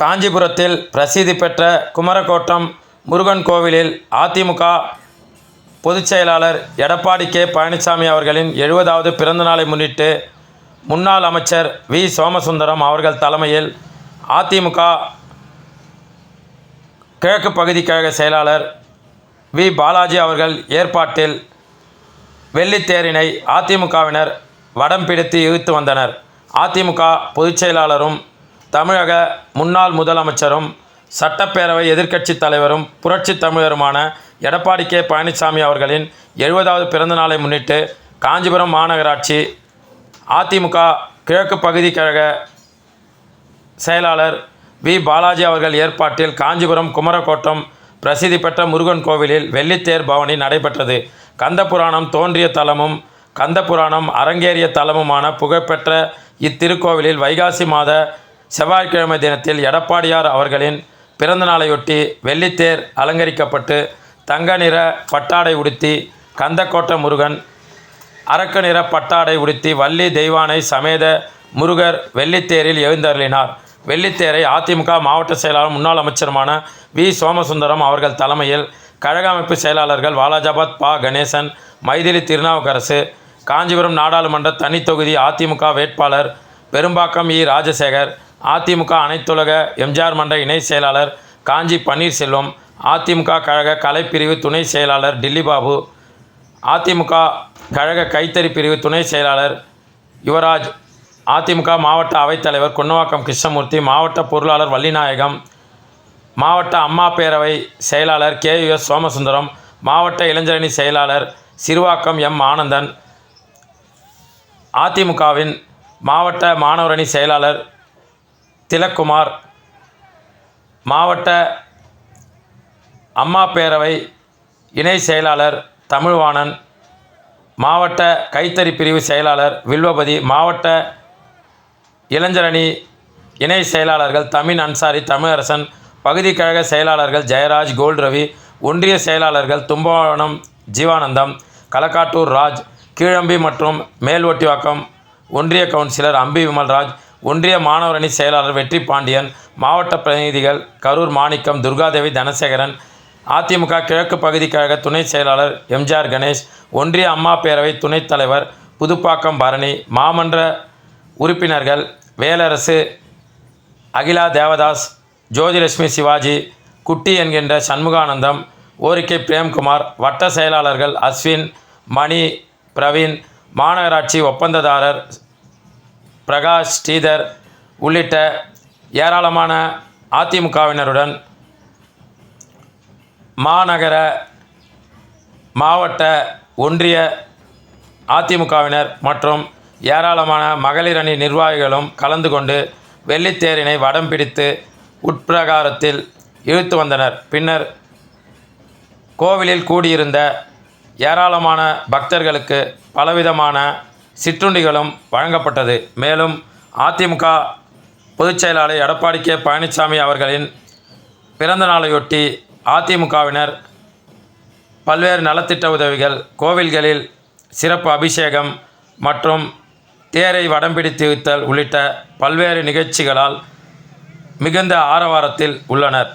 காஞ்சிபுரத்தில் பிரசித்தி பெற்ற குமரக்கோட்டம் முருகன் கோவிலில் அதிமுக பொதுச் செயலாளர் எடப்பாடி கே பழனிசாமி அவர்களின் எழுபதாவது பிறந்தநாளை முன்னிட்டு முன்னாள் அமைச்சர் வி. சோமசுந்தரம் அவர்கள் தலைமையில் அதிமுக கிழக்கு பகுதி கழக செயலாளர் வி. பாலாஜி அவர்கள் ஏற்பாட்டில் வெள்ளித்தேரினை அதிமுகவினர் வடம் பிடித்து இழுத்து வந்தனர். அதிமுக பொதுச் செயலாளரும் தமிழக முன்னாள் முதலமைச்சரும் சட்டப்பேரவை எதிர்க்கட்சித் தலைவரும் புரட்சித் தமிழருமான எடப்பாடி கே. பழனிசாமி அவர்களின் எழுபதாவது பிறந்தநாளை முன்னிட்டு காஞ்சிபுரம் மாநகராட்சி அதிமுக கிழக்கு பகுதி கழக செயலாளர் வி. பாலாஜி அவர்கள் ஏற்பாட்டில் காஞ்சிபுரம் குமரக்கோட்டம் பிரசித்தி பெற்ற முருகன் கோவிலில் வெள்ளித்தேர் பவனி நடைபெற்றது. கந்தபுராணம் தோன்றிய தலமும் கந்தபுராணம் அரங்கேறிய தலமுமான புகழ்பெற்ற இத்திருக்கோவிலில் வைகாசி மாத செவ்வாய்க்கிழமை தினத்தில் எடப்பாடியார் அவர்களின் பிறந்தநாளையொட்டி வெள்ளித்தேர் அலங்கரிக்கப்பட்டு தங்க நிற பட்டாடை உடுத்தி கந்தக்கோட்டை முருகன் அரக்க நிற பட்டாடை உடுத்தி வள்ளி தெய்வானை சமேத முருகர் வெள்ளித்தேரில் எழுந்தருளினார். வெள்ளித்தேரை அதிமுக மாவட்ட செயலாளர் முன்னாள் அமைச்சருமான வி. சோமசுந்தரம் அவர்கள் தலைமையில் கழக அமைப்பு செயலாளர்கள் வாலாஜாபாத் பா. கணேசன் மைதிலி திருநாவுக்கரசு காஞ்சிபுரம் நாடாளுமன்ற தனித் தொகுதி அதிமுக வேட்பாளர் பெரும்பாக்கம் இ. ராஜசேகர் அதிமுக அனைத்துலக எம்ஜிஆர் மன்ற இணை செயலாளர் காஞ்சி பன்னீர்செல்வம் அதிமுக கழக கலைப்பிரிவு துணை செயலாளர் டில்லிபாபு அதிமுக கழக கைத்தறி பிரிவு துணை செயலாளர் யுவராஜ் அதிமுக மாவட்ட அவைத்தலைவர் குன்னவாக்கம் கிருஷ்ணமூர்த்தி மாவட்ட பொருளாளர் வள்ளிநாயகம் மாவட்ட அம்மா பேரவை செயலாளர் கே யு எஸ் சோமசுந்தரம் மாவட்ட இளைஞரணி செயலாளர் சிறுவாக்கம் எம் ஆனந்தன் அதிமுகவின் மாவட்ட மாணவரணி செயலாளர் திலக்குமார். மாவட்ட அம்மா பேரவை இணை செயலாளர் தமிழ்வாணன் மாவட்ட கைத்தறி பிரிவு செயலாளர் வில்வபதி மாவட்ட இளைஞரணி இணை செயலாளர்கள் தமிழ் அன்சாரி தமிழரசன் பகுதி கழக செயலாளர்கள் ஜெயராஜ் கோல்ட் ரவி ஒன்றிய செயலாளர்கள் தும்பவனம் ஜீவானந்தம் களக்காட்டூர் ராஜ் கீழம்பி மற்றும் மேல்வட்டிவாக்கம் ஒன்றிய கவுன்சிலர் அம்பி விமல்ராஜ் ஒன்றிய மாணவரணி செயலாளர் வெற்றி பாண்டியன் மாவட்ட பிரதிநிதிகள் கரூர் மாணிக்கம் துர்காதேவி தனசேகரன் அதிமுக கிழக்கு பகுதி கழக துணை செயலாளர் எம்ஜிஆர் கணேஷ் ஒன்றிய அம்மா பேரவை துணைத் தலைவர் புதுப்பாக்கம் பரணி மாமன்ற உறுப்பினர்கள் வேலரசு அகிலா தேவதாஸ் ஜோதிலட்சுமி சிவாஜி குட்டி என்கின்ற சண்முகானந்தம் ஓரிக்கை பிரேம்குமார் வட்ட செயலாளர்கள் அஸ்வின் மணி பிரவீன் மாநகராட்சி ஒப்பந்ததாரர் பிரகாஷ் ஸ்ரீதர் உள்ளிட்ட ஏராளமான அதிமுகவினருடன் மாநகர மாவட்ட ஒன்றிய அதிமுகவினர் மற்றும் ஏராளமான மகளிர் அணி நிர்வாகிகளும் கலந்து கொண்டு வெள்ளித்தேரினை வடம் பிடித்து உட்பிரகாரத்தில் இழுத்து வந்தனர். பின்னர் கோவிலில் கூடியிருந்த ஏராளமான பக்தர்களுக்கு பலவிதமான சிற்றுண்டிகளும் வழங்கப்பட்டது. மேலும் அதிமுக பொதுச் செயலாளர் எடப்பாடி கே. பழனிசாமி அவர்களின் பிறந்த நாளையொட்டி அதிமுகவினர் பல்வேறு நலத்திட்ட உதவிகள் கோவில்களில் சிறப்பு அபிஷேகம் மற்றும் தேரை வடம்பிடித்து வைத்தல் உள்ளிட்ட பல்வேறு நிகழ்ச்சிகளால் மிகுந்த ஆரவாரத்தில் உள்ளனர்.